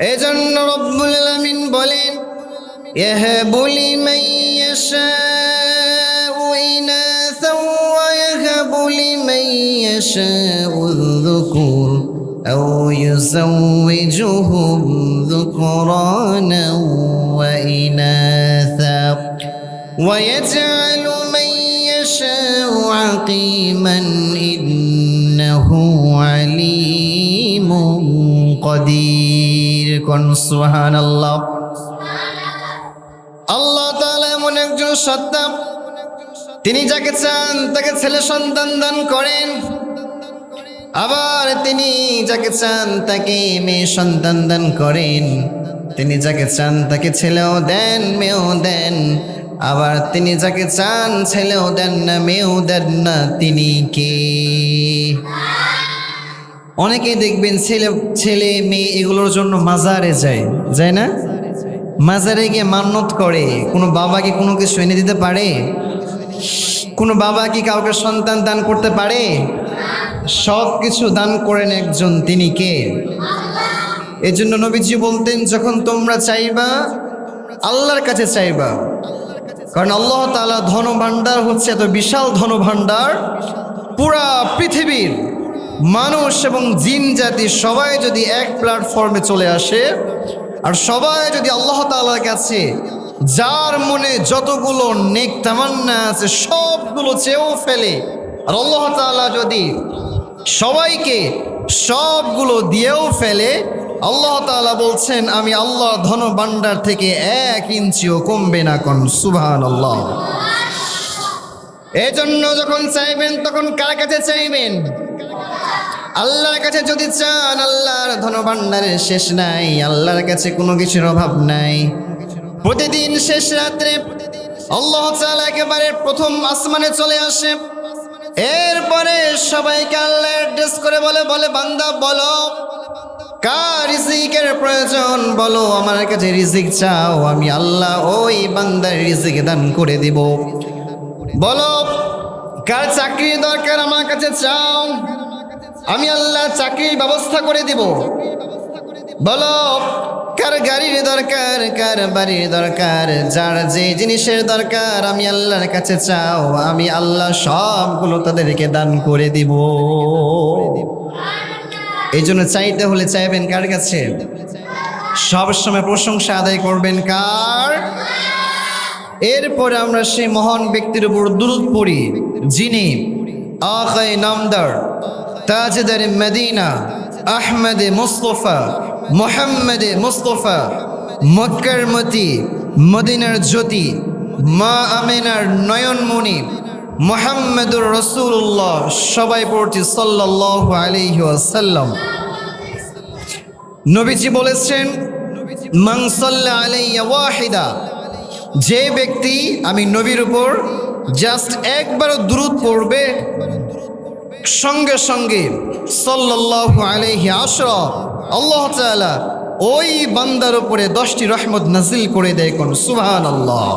এজন্য রব্বুল আলামিন বলেন ইয়াহাবু লিমান ইয়াশাউ ইনাসা ওয়া ইয়াহাবু লিমান ইয়াশাউ الذكور أو يزوجهم ذكرانا وإناثا ويجعل من يشاء عقيما إنه عليم قدير কোন সুহান আল্লাহ আল্লাহ তাআলা এমন একজন সত্তা। তিনি যাকে চান, তাকে ছেলে সন্তান দান করেন। আবার তিনি যাকে চান, তাকে মেয়ে সন্তান দান করেন। তিনি যাকে চান, তাকে ছেলেও দেন, মেয়েও দেন। আবার তিনি যাকে চান, ছেলেও দেন না, মেয়েও দেন না, তিনি কে? অনেকেই দেখবেন ছেলে ছেলে, মেয়ে এগুলোর জন্য মাজারে যায় যায় না? মাজারে গিয়ে মান্যত করে, কোনো বাবা কি কোনো কিছু এনে দিতে পারে? কোনো বাবা কি কাউকে সন্তান দান করতে পারে? সব কিছু দান করেন একজন, তিনি কে? এই জন্য নবীজি বলতেন, যখন তোমরা চাইবা, আল্লাহর কাছে চাইবা। কারণ আল্লাহ তাআলা ধন ভাণ্ডার হচ্ছে এত বিশাল ধন ভাণ্ডার পুরা পৃথিবীর। মানুষ এবং জিন জাতি সবাই যদি এক প্ল্যাটফর্মে চলে আসে, আর সবাই যদি আল্লাহ তাআলার কাছে যার মনে যতগুলো নেক তামান্না আছে সবগুলো চেয়েও ফেলে, আর আল্লাহ তাআলা যদি সবাইকে সবগুলো দিয়েও ফেলে, আল্লাহ তাআলা বলছেন, আমি আল্লাহ ধন ভাণ্ডার থেকে এক ইঞ্চিও কমবে না কোন। সুবহান আল্লাহ এই জন্য যখন চাইবেন, তখন কার কাছে চাইবেন? আল্লাহর কাছে যদি চান, আল্লাহর ধন ভাণ্ডারের শেষ নাই, আল্লাহর কাছে কোনো কিছুর অভাব নাই। প্রতিদিন শেষ রাত্রে আল্লাহ তাআলা একেবারে প্রথম আসমানে চলে আসে। এরপরে সবাইকে আল্লাহ অ্যাড্রেস করে বলে বলে, বান্দা, বলো, কার রিজিকের প্রয়োজন? বলো, আমার কাছে রিজিক চাও, আমি আল্লাহ ওই বান্দার রিজিক দান করে দিব। বলো, কার চাকরির দরকার আমার কাছে চাও? আমি আল্লাহ চাকরির ব্যবস্থা করে দিব। বলো, কার গাড়ির দরকার, কার বাড়ির দরকার, যার যে জিনিসের দরকার আমি আল্লাহর কাছে চাও, আমি আল্লাহ সবগুলো তাদেরকে দান করে দিব। এই জন্য চাইতে হলে চাইবেন কার কাছে? সবসময় প্রশংসা আদায় করবেন কার? এরপরে আমরা সেই মহান ব্যক্তির উপর দুরুদ পড়ি, যিনি আখাই নামদার, তাজদার মদিনা, আহমদে মুস্তফা, মোহাম্মদে মুস্তফা, মক্কার মতি, মদিনার জ্যোতি, মা আমিনার নয়নমণি, মোহাম্মদুর রসুল্লাহ সবাই পড়ছি সাল্লাহ আলাইহি ওয়াসাল্লাম। নবীজি বলেছেন মাংসল্লা আলাইয়া ওয়াহিদা যে ব্যক্তি আমি নবীর উপর জাস্ট একবারও দূরত পড়বে, সঙ্গে সঙ্গে সল্লাহ আলহি আশরা আল্লাহ ওই বান্দার উপরে দশটি রহমত নাজিল করে দেয় কোন, সুবহানাল্লাহ।